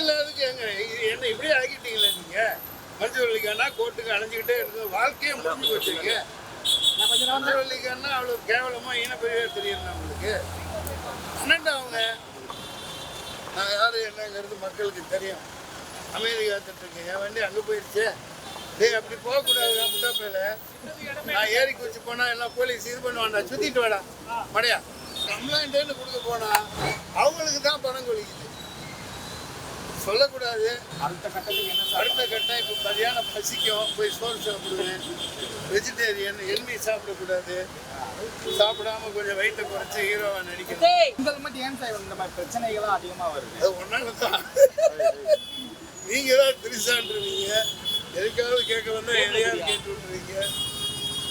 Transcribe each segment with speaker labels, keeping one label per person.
Speaker 1: இல்லாததுக்கு எங்க இது என்ன இப்படி ஆக்கிட்டீங்களே நீங்க? மஞ்சள் கோர்ட்டுக்கு அலைஞ்சுக்கிட்டே இருக்கு வாழ்க்கையே முடிஞ்சு வச்சிருக்க
Speaker 2: நான்
Speaker 1: அவ்வளவு அவ்வளோ கேவலமா இனப்பெரிய தெரியும் நம்மளுக்கு. என்னண்டா அவங்க? நான் யாரு? என்னங்கிறது மக்களுக்கு தெரியும். அமைதி திட்டிருக்கேன் என் வண்டி அங்கே போயிடுச்சு டேய் அப்படி போகக்கூடாது முட்டா பேல நான் ஏறி குச்சி போனால் எல்லாம் போலீஸ் இது பண்ணுவாண்டா சுத்திட்டு வாடா. மடையா. கம்ப்ளைண்ட்டுன்னு கொடுக்க போனால் அவங்களுக்கு தான் பணம் கொலிக்குது சொல்லக்கூடாது.
Speaker 2: அடுத்த கட்டத்துக்கு என்ன
Speaker 1: அடுத்த கட்டம் இப்போ மதியானம் பசிக்கும் போய் சோறு சாப்பிடுவேன் வெஜிடேரியன் எண்ணி சாப்பிடக்கூடாது. சாப்பிடாம கொஞ்சம் வெயிட்டை குறைச்சி ஹீரோவா நடிக்கணும்.
Speaker 2: உங்களுக்கு மட்டும் ஏன் சார் இந்த மாதிரி பிரச்சனைகள்லாம் அதிகமா வருது?
Speaker 1: அது ஒன்னால தான் நீங்க தான் திரிசான்றீங்க எதுக்காவது கேட்க வந்தா எதையாவது கேட்டு விட்டுறீங்க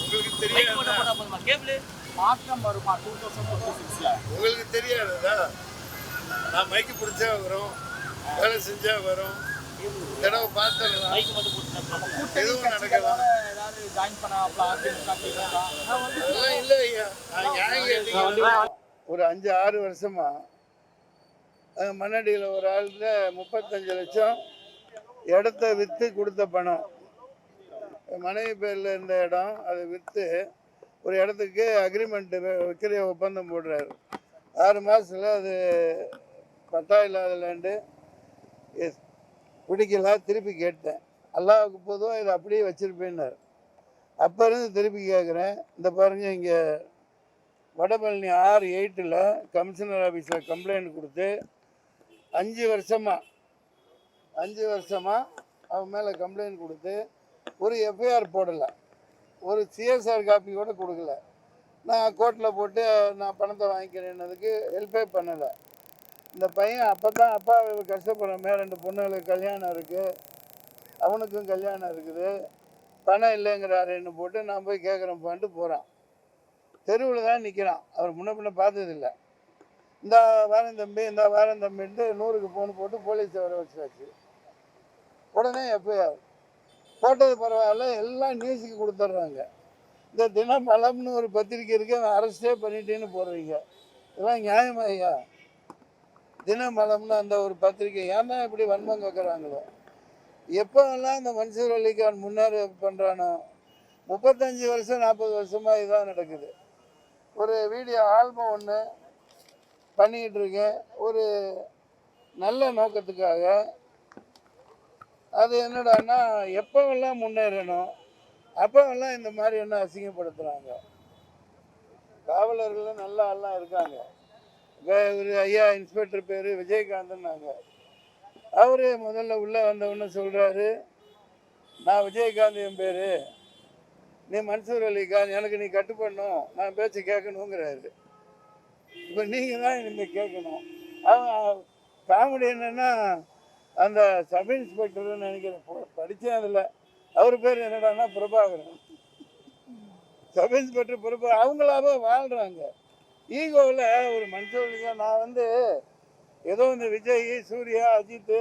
Speaker 1: உங்களுக்கு தெரியாதா?
Speaker 2: மாற்றம் வருமா? டூ தௌசண்ட்
Speaker 1: உங்களுக்கு தெரியாததா? நான் மைக்கு பிடிச்சா வரும். வேலை செஞ்சா வரும். தடவை பார்த்துடலாம். எதுவும் நடக்கலாம். அதெல்லாம் இல்லை ஐயா. ஒரு அஞ்சு ஆறு வருஷமா மண்ணடியில் ஒரு ஆளுல முப்பத்தஞ்சு லட்சம் இடத்த விற்று கொடுத்த பணம். மனைவி பேரில் இருந்த இடம் அதை விற்று ஒரு இடத்துக்கு அக்ரிமெண்ட்டு விற்கிற ஒப்பந்தம் போடுறாரு. ஆறு மாதத்தில் அது பட்டா இல்லாத லேண்டு எஸ் பிடிக்கல திருப்பி கேட்டேன். அல்லாவுக்கு பொதுவாக இதை அப்படியே வச்சுருப்பேன்னார். அப்போ இருந்து திருப்பி கேட்குறேன் இந்த பாருங்க இங்கே வடபழனி ஆறு எயிட்டில் கமிஷனர் ஆஃபீஸில் கம்ப்ளைண்ட் கொடுத்து அஞ்சு வருஷமாக அஞ்சு வருஷமாக அவன் மேலே கம்ப்ளைண்ட் கொடுத்து ஒரு எஃப்ஐஆர் போடலை. ஒரு சிஎஸ்ஆர் காப்பி கூட கொடுக்கல. நான் கோர்ட்டில் போட்டு நான் பணத்தை வாங்கிக்கிறேன்னதுக்கு ஹெல்ப்பே பண்ணலை. இந்த பையன் அப்போ தான் அப்பா கஷ்டப்படுறமே ரெண்டு பொண்ணுங்களுக்கு கல்யாணம் இருக்குது அவனுக்கும் கல்யாணம் இருக்குது. பணம் இல்லைங்கிறாருன்னு போட்டு நான் போய் கேட்குறேன்ப்பான்ட்டு போகிறான் தெருவில் தான் நிற்கிறான் அவர் முன்ன பின்ன பார்த்ததில்ல. இந்த வாரம் தம்பி இந்த வாரம் தம்பின்ட்டு நூறுக்கு ஃபோன் போட்டு போலீஸ் வர வச்சாச்சு. உடனே எஃப்ஐஆர் போட்டது பரவாயில்ல. எல்லாம் நியூஸுக்கு கொடுத்துட்றாங்க. இந்த தினம் பலம்னு ஒரு பத்திரிக்கை இருக்கு. அவன் அரெஸ்டே பண்ணிட்டேன்னு போடுறீங்க. இதெல்லாம் நியாயமா ஐயா? தினமலம்னு அந்த ஒரு பத்திரிக்கை ஏன்னா இப்படி வன்மம் கேட்குறாங்களோ எப்போல்லாம் அந்த மன்சூர் அலிகான் முன்னேற பண்ணுறானோ முப்பத்தஞ்சு வருஷம் நாற்பது வருஷமாக இதான் நடக்குது. ஒரு வீடியோ ஆல்பம் ஒன்று பண்ணிக்கிட்டு இருக்கேன். ஒரு நல்ல நோக்கத்துக்காக. அது என்னடான்னா எப்போவெல்லாம் முன்னேறணும் அப்போவெல்லாம் இந்த மாதிரி என்ன அசிங்கப்படுத்துகிறாங்க காவலர்கள் நல்ல ஆள்லாம் இருக்காங்க. ஒரு ஐயா இன்ஸ்பெக்டர் பேர் விஜயகாந்தன்னாங்க அவர் முதல்ல உள்ளே வந்தவொடனே சொல்கிறாரு நான் விஜயகாந்த் என் பேர். நீ மன்சூர் அலிகான் எனக்கு நீ கட்டுப்படணும். நான் பேச்சு கேட்கணுங்கிறாரு. இப்போ நீங்கள் தான் இனிமேல் கேட்கணும். அவன் காமெடி என்னென்னா அந்த சப் இன்ஸ்பெக்டர்னு நினைக்கிறேன் படித்தேன் அதில். அவர் பேர் என்னடான்னா பிரபாகரன். சப் இன்ஸ்பெக்டர் பிரபா அவங்களாவே வாழ்கிறாங்க ஈகோவில் ஒரு மனுஷவழிங்க நான் வந்து ஏதோ இந்த விஜய் சூர்யா அஜித்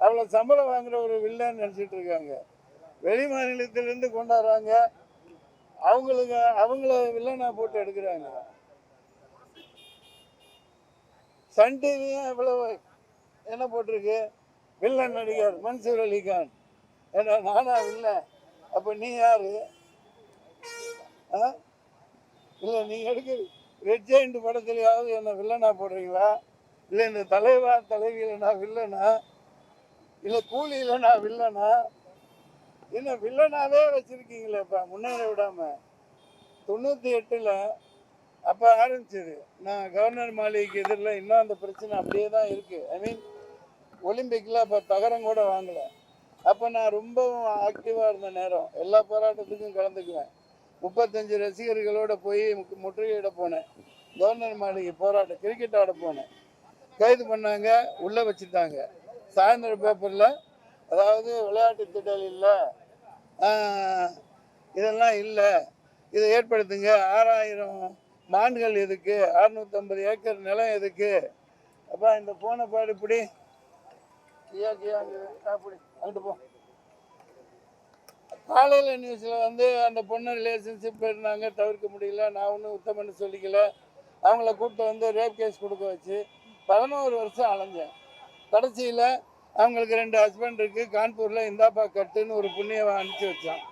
Speaker 1: அவ்வளோ சம்பளம் வாங்குற ஒரு வில்லன்னு நினச்சிட்டு இருக்காங்க. வெளி மாநிலத்திலேருந்து கொண்டாடுறாங்க. அவங்களுக்கு அவங்கள வில்லனாக போட்டு எடுக்கிறாங்க. சன் டிவியும் எவ்வளவு என்ன போட்டிருக்கு? வில்லன் நடிகர் மன்சூர் அலிகான். ஏன்னா நானா வில்லன் அப்போ நீ யாரு? ஆ? இல்லை நீங்கள் எடுக்க ரெட் ஜெயிண்ட் படத்துலையாவது என்ன வில்லனா போடுறீங்களா? இல்லை இந்த தலைவா தலைவியில் நான் வில்லனா இல்லை கூலியில் நான் வில்லனா என்ன வில்லனாவே வச்சுருக்கீங்களேப்பா முன்னேற விடாமல் தொண்ணூற்றி எட்டில் அப்போ ஆரம்பிச்சது. நான் கவர்னர் மாளிகைக்கு எதிரில் இன்னும் அந்த பிரச்சனை அப்படியே தான் இருக்குது ஐ மீன் ஒலிம்பிக்கில் அப்போ தகரம் கூட வாங்கலை. அப்போ நான் ரொம்பவும் ஆக்டிவாக இருந்த நேரம். எல்லா போராட்டத்துக்கும் கலந்துக்குவேன். முப்பத்தஞ்சு ரசிகர்களோட போய் முற்றுகையிட போனேன். கவர்னர் மாளிகை போராட்டம் கிரிக்கெட் ஆட போனேன். கைது பண்ணாங்க உள்ளே வச்சுட்டாங்க. சாயந்தர பேப்பரில் அதாவது விளையாட்டு திடல் இல்லை இதெல்லாம் இல்லை இதை ஏற்படுத்துங்க. ஆறாயிரம் மான்கள் எதுக்கு? அறுநூத்தம்பது ஏக்கர் நிலம் எதுக்கு? அப்பா இந்த போன பாடு இப்படி. கியா கியா அப்படி. அங்கிட்டு போ. காலையில் நியூஸில் வந்து அந்த பொண்ணு ரிலேஷன்ஷிப் இருந்தாங்க தவிர்க்க முடியல. நான் ஒன்றும் உத்தமன்னு சொல்லிக்கல. அவங்கள கூப்பிட்டு வந்து ரேப் கேஸ் கொடுக்க வச்சு பதினோரு வருஷம் அலைஞ்சேன். கடைசியில் அவங்களுக்கு ரெண்டு ஹஸ்பண்ட் இருக்குது கான்பூரில் இந்தாப்பா கட்டுன்னு ஒரு புண்ணியவன் அனுப்பிச்சி வச்சான்.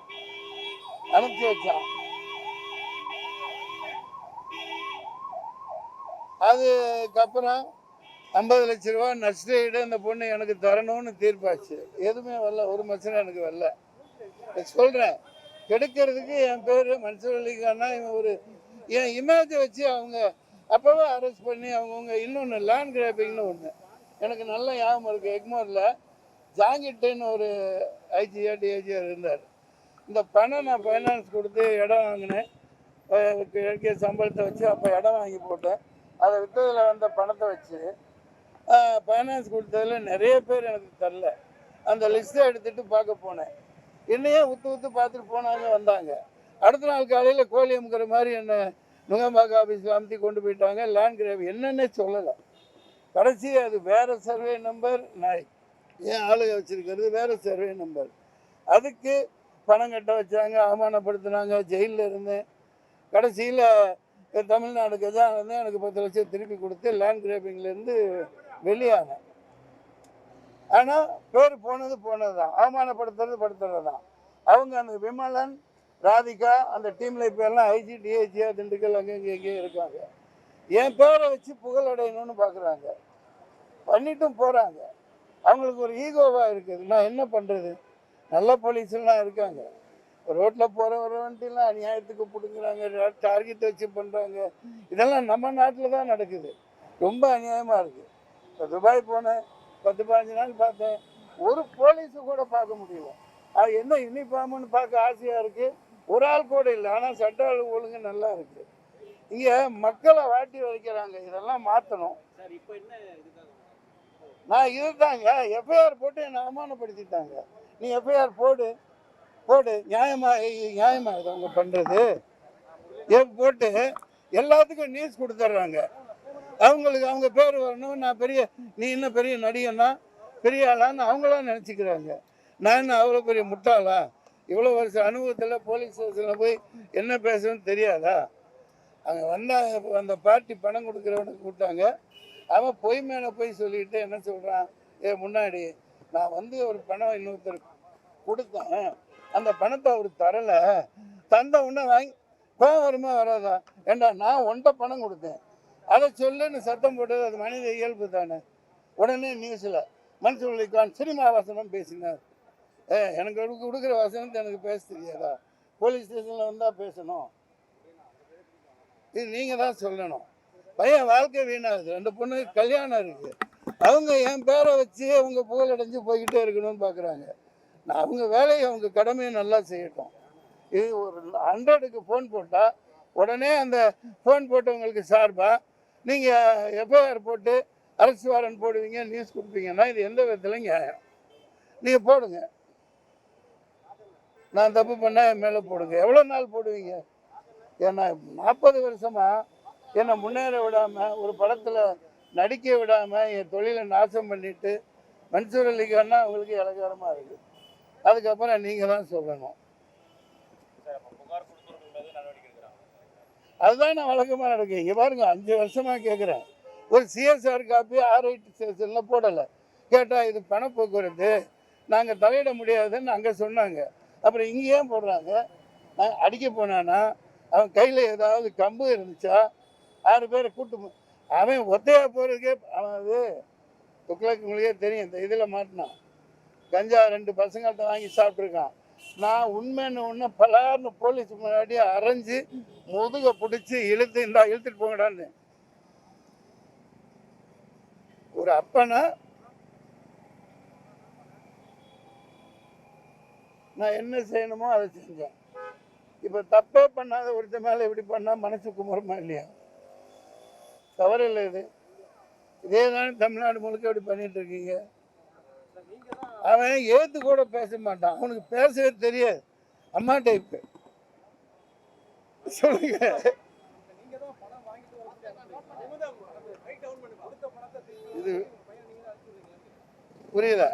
Speaker 1: அனுப்பிச்சி வச்சான். அதுக்கப்புறம் ஐம்பது லட்ச ரூபா நஷ்டஈடு அந்த பொண்ணு எனக்கு தரணும்னு தீர்ப்பாச்சு. எதுவுமே வரல. ஒரு மச்சனும் எனக்கு வரல. சொல்கிறேன் கெடுக்கிறதுக்கு என் பேர் மன்சூர் அலிகான்னா இவன் ஒரு என் இமேஜை வச்சு அவங்க அப்போவே அரெஸ்ட் பண்ணி அவங்கவுங்க இன்னொன்று லேண்ட் கிராபிங்னு ஒன்று எனக்கு நல்ல ஞாபகம் இருக்குது எக்மோரில் ஜாங்கிட்டுன்னு ஒரு ஐஜிஆர் டிஐஜிஆர் இருந்தார். இந்த பணம் நான் ஃபைனான்ஸ் கொடுத்து இடம் வாங்கினேன். இயற்கை கிடைக்கிற சம்பளத்தை வச்சு அப்போ இடம் வாங்கி போட்டேன். அதை விற்றதில் வந்த பணத்தை வச்சு ஃபைனான்ஸ் கொடுத்ததில் நிறைய பேர் எனக்கு தரல. அந்த லிஸ்ட்டை எடுத்துகிட்டு பார்க்க போனேன். என்னையே உத்து உத்து பார்த்துட்டு போனாங்க வந்தாங்க. அடுத்த நாள் காலையில் கோழியம்ங்கிற மாதிரி என்னை நுங்கம்பாக்க ஆஃபீஸில் அமுத்தி கொண்டு போயிட்டாங்க. லேண்ட் கிரேவ் என்னன்னே சொல்லலை. கடைசி அது வேறு சர்வே நம்பர் நான் ஏன் ஆளுக வச்சுருக்கிறது வேறு சர்வே நம்பர் அதுக்கு பணம் கட்ட வச்சாங்க அவமானப்படுத்தினாங்க ஜெயிலில் இருந்தேன். கடைசியில் தமிழ்நாடு கஜான இருந்து எனக்கு பத்து லட்சம் திருப்பி கொடுத்து லேண்ட் கிரேப்பிங்லேருந்து வெளியானேன். ஆனால் பேர் போனது போனது தான் அவமானப்படுத்துறது படுத்துறது தான் அவங்க அந்த விமலன் ராதிகா அந்த டீமில் இப்போ எல்லாம் ஐஜி டிஐஜியா திண்டுக்கல் அங்கே இங்கே இங்கே இருக்காங்க. என் பேரை வச்சு புகழடையணும்னு பார்க்குறாங்க பண்ணிட்டும் போகிறாங்க அவங்களுக்கு ஒரு ஈகோவாக இருக்குது. நான் என்ன பண்ணுறது நல்ல போலீஸ்லாம் இருக்காங்க. ரோட்டில் போகிற வர வண்டிலாம் அநியாயத்துக்கு பிடுங்குறாங்க. டார்கெட் வச்சு பண்ணுறாங்க இதெல்லாம் நம்ம நாட்டில் தான் நடக்குது. ரொம்ப அநியாயமாக இருக்குது இப்போ துபாய் போனேன். பத்து பதினஞ்சு நாள் பார்த்தேன். ஒரு போலீஸு கூட பார்க்க முடியல. அது என்ன யூனிஃபார்ம்னு பார்க்க ஆசையாக இருக்குது ஒரு ஆள் கூட இல்லை. ஆனால் சட்ட ஒழுங்கு நல்லா இருக்குது இங்கே மக்களை வாட்டி வதைக்கிறாங்க இதெல்லாம் மாற்றணும்
Speaker 2: சார் இப்போ என்ன இதுக்காக
Speaker 1: நான் இதுதாங்க. எஃப்ஐஆர் போட்டு என்னை அவமானப்படுத்திட்டாங்க. நீ எஃப்ஐஆர் போடு. போடு. நியாயமா இ- நியாயமா இது அவங்க பண்ணுறது போட்டு எல்லாத்துக்கும் நியூஸ் கொடுத்துட்றாங்க. அவங்களுக்கு அவங்க பேர் வரணும். நான் பெரிய நீ இன்னும் பெரிய நடிகனா பெரிய ஆளான்னு அவங்களாம் நினச்சிக்கிறாங்க. நான் என்ன அவ்வளோ பெரிய முட்டாளா? இவ்வளோ வருஷம் அனுபவத்தில் போலீஸ் ஸ்டேஷனில் போய் என்ன பேசணும்னு தெரியாதா? அங்கே வந்தாங்க அந்த பார்ட்டி பணம் கொடுக்குறவனுக்கு கூப்பிட்டாங்க. அவன் பொய் மேலே போய் சொல்லிட்டு என்ன சொல்கிறான் ஏ முன்னாடி நான் வந்து ஒரு பணம் இன்னொருத்தர் கொடுத்தேன். அந்த பணத்தை அவர் தரலை. தந்த உடனே வாங்கி கோவம் வருமா வராதா? ஏண்டா நான் ஒன்றை பணம் கொடுத்தேன். அதை சொல்லுன்னு சத்தம் போட்டது அது மனித இயல்பு தானே. உடனே நியூஸில் மனுஷன் சினிமா வசனம் பேசினார். ஏ எனக்கு கொடுக்க- கொடுக்குற வசனத்தை எனக்கு பேச தெரியாதா? போலீஸ் ஸ்டேஷனில் வந்தால் பேசணும். இது நீங்கள் தான் சொல்லணும். பையன் வாழ்க்கை வீணாகுது. ரெண்டு பொண்ணுக்கு கல்யாணம் இருக்குது அவங்க என் பேரை வச்சு அவங்க புகழடைஞ்சு போய்கிட்டே இருக்கணும்னு பார்க்குறாங்க நான் அவங்க வேலையை அவங்க கடமையை நல்லா செய்யட்டும். இது ஒரு ஹண்ட்ரடுக்கு ஃபோன் போட்டால் உடனே அந்த ஃபோன் போட்டவங்களுக்கு சார்பாக நீங்கள் எஃப்ஐஆர் போட்டு அரசு வாரன் போடுவீங்க நியூஸ் கொடுப்பீங்கன்னா இது எந்த விதத்தில் நியாயம். நீங்கள் போடுங்க. நான் தப்பு பண்ணால் என் மேலே போடுங்க. எவ்வளோ நாள் போடுவீங்க? ஏன்னா நாற்பது வருஷமாக என்னை முன்னேற விடாமல் ஒரு படத்தில் நடிக்க விடாமல் என் தொழிலை நாசம் பண்ணிவிட்டு மன்சூர் அலிகான்னா அவங்களுக்கு இலகாரமாக இருக்குது அதுக்கப்புறம் நீங்கள் தான் சொல்லணும்
Speaker 2: சார் அப்போ புகார் கொடுத்தவர்கள் மீது நடவடிக்கை எடுக்கிறாங்க
Speaker 1: அதுதான் நான் வழக்கமாக நடக்கும் இங்கே பாருங்க அஞ்சு வருஷமாக கேட்குறேன் ஒரு சிஎஸ்ஆர் காப்பி ஆர்ஐடி ஸ்டேஷனில் போடலை. கேட்டால் இது பண போக்குவரத்து நாங்கள் தலையிட முடியாதுன்னு அங்கே சொன்னாங்க. அப்புறம் இங்கே ஏன் போடுறாங்க? நான் அடிக்க போனானா அவன் கையில் ஏதாவது கம்பு இருந்துச்சா? ஆறு பேரை கூட்டு அவன் ஒத்தையா போகிறதுக்கே அவன் அது துக்ளக்கு உங்களுக்கே தெரியும். இந்த இதில் மாட்டினான். கஞ்சா ரெண்டு பசங்கள்ட்ட வாங்கி சாப்பிட்ருக்கான் நான் உண்மைன்னு ஒன்று பலார்னு போலீஸ் முன்னாடி அரைஞ்சு முதுக பிடிச்சி இழுத்து இந்தா இழுத்துட்டு போங்கடான்னு. ஒரு அப்பனா நான் என்ன செய்யணுமோ அதை செஞ்சேன். இப்போ தப்பே பண்ணாத ஒருத்த மேலே இப்படி பண்ணால் மனசு குமரமா இல்லையா? தவறு இல்லை இது. இதே தானே தமிழ்நாடு முழுக்க இப்படி பண்ணிட்டு இருக்கீங்க. அவன் ஏத்து கூட பேச மாட்டான். அவனுக்கு பேசவே தெரியாது. அம்மா டைப்பு சொல்லுங்க. இது புரியுதா?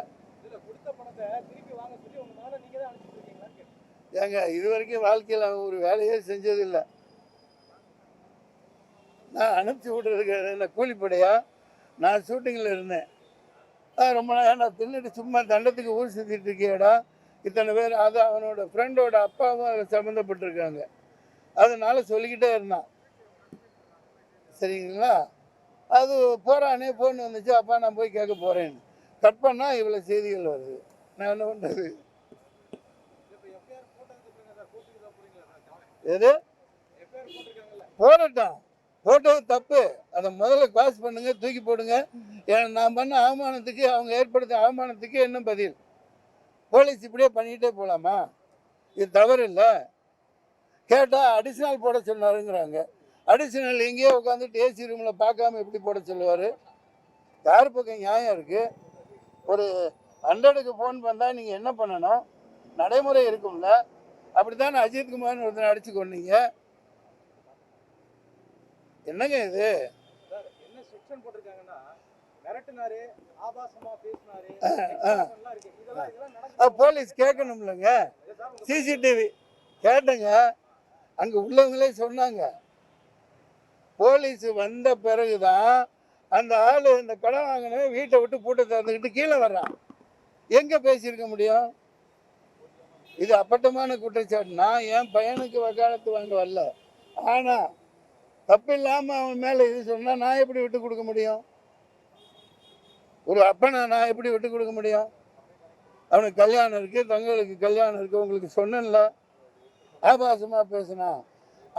Speaker 1: ஏங்க இது வரைக்கும் வாழ்க்கையில் அவன் ஒரு வேலையே செஞ்சதில்லை. நான் அனுப்பிச்சி விட்றதுக்கு என்ன கூலிப்படையா? நான் ஷூட்டிங்கில் இருந்தேன். ரொம்ப நேரம் நான் தின்னுட்டு சும்மா தண்டத்துக்கு ஊர் சுற்றிட்டு இருக்கியடா. இத்தனை பேர் அது அவனோட ஃப்ரெண்டோட அப்பாவும் அதில் சம்மந்தப்பட்டிருக்காங்க. அதனால சொல்லிக்கிட்டே இருந்தான். சரிங்களா? அது போகிறானே ஃபோன் வந்துச்சு. அப்பா நான் போய் கேட்க போகிறேன்னு கட் பண்ணால் இவ்வளோ செய்திகள் வருது. நான் என்ன பண்ணுறது எது? போடட்டும் போட்டது தப்பு. அதை முதல்ல காசு பண்ணுங்க தூக்கி போடுங்க. ஏன்னா நான் பண்ண அவமானத்துக்கு அவங்க ஏற்படுத்திய அவமானத்துக்கு என்ன பதில்? போலீஸ் இப்படியே பண்ணிக்கிட்டே போகலாமா இது தவறு இல்லை கேட்டால் அடிஷ்னல் போட சொன்னாருங்கிறாங்க. அடிஷ்னல் எங்கேயோ உட்காந்துட்டு ஏசி ரூமில் பார்க்காம எப்படி போட சொல்லுவார்? யார் பக்கம் நியாயம் இருக்குது ஒரு ஹண்ட்ரடுக்கு ஃபோன் பண்ணால் நீங்கள் என்ன பண்ணணும்? நடைமுறை இருக்கும்ல. அப்படி தானே அஜித்குமார்னு ஒருத்தனை அடித்து கொண்டீங்க என்னங்க இது
Speaker 2: சார் என்ன செக்ஷன் போட்டிருக்காங்கன்னா மிரட்டினாரு ஆபாசமா பேசினாரு
Speaker 1: ஆ.
Speaker 2: எல்லாம் இருக்கு இதெல்லாம் இதெல்லாம் நடந்து
Speaker 1: அஹ் போலீஸ் கேட்கணும்லங்க. சிசிடிவி கேட்டங்க. அங்கே உள்ளவங்களே சொன்னாங்க. போலீஸ் வந்த பிறகு தான் அந்த ஆள் இந்த கடன் வாங்கினவன் வீட்டை விட்டு பூட்டை திறந்துக்கிட்டு கீழே வர்றான். எங்கே பேசியிருக்க முடியும்? இது அப்பட்டமான குற்றச்சாட்டு. நான் என் பையனுக்கு வக்காலத்து வாங்க வரல. ஆனால் தப்பு இல்லாமல் அவன் மேலே இது சொன்னால் நான் எப்படி விட்டு கொடுக்க முடியும்? ஒரு அப்பனை நான் எப்படி விட்டு கொடுக்க முடியும்? அவனுக்கு கல்யாணம் இருக்குது தங்களுக்கு கல்யாணம் இருக்குது உங்களுக்கு சொன்னேன்ல. ஆபாசமாக பேசினான்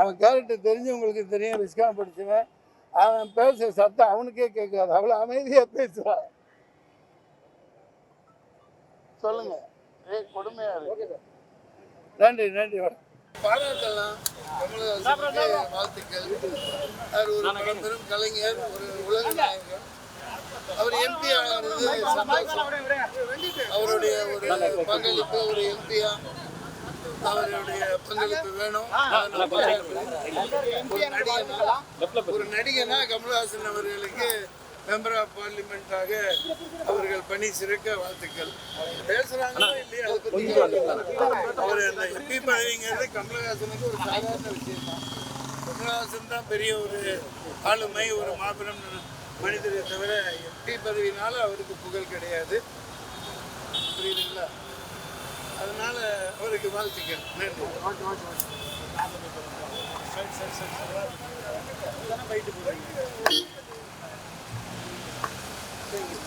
Speaker 1: அவன் கேரக்டர் தெரிஞ்சவங்களுக்கு தெரியும் விஸ்காம் படிச்சவன். அவன் பேசுகிற சத்தம் அவனுக்கே கேட்காது. அவ்வளோ அமைதியாக பேசுவான் சொல்லுங்க. ஏய் கொடுமையாக இருக்கு. நன்றி நன்றி வணக்கம். பாராட்டலாம். கமலஹாசனுக்கு வாழ்த்துக்கள். அவர் ஒரு பழம்பெரும் கலைஞர் ஒரு உலக நாயகன் அவர் எம்பி ஆனது சந்தோஷம். அவருடைய ஒரு பங்களிப்பு ஒரு எம்பியா அவருடைய பங்களிப்பு வேணும். ஒரு நடிகனா ஒரு நடிகனா கமல்ஹாசன் அவர்களுக்கு மெம்பர் ஆஃப் பார்லிமெண்ட்டாக அவர்கள் பணி சிறக்க வாழ்த்துக்கள். பேசுறாங்களோ இல்லையா. அவர் அந்த எம்பி பதவிங்கிறது கமல்ஹாசனுக்கு ஒரு சாதாரண விஷயம் தான் கமல்ஹாசன் தான் பெரிய ஒரு ஆளுமை ஒரு மாபெரும் மனிதரை தவிர எம்பி பதவினால அவருக்கு புகழ் கிடையாது. புரியுதுங்களா? அதனால அவருக்கு வாழ்த்துக்கள். நன்றி. சரி சரி சரி. thing is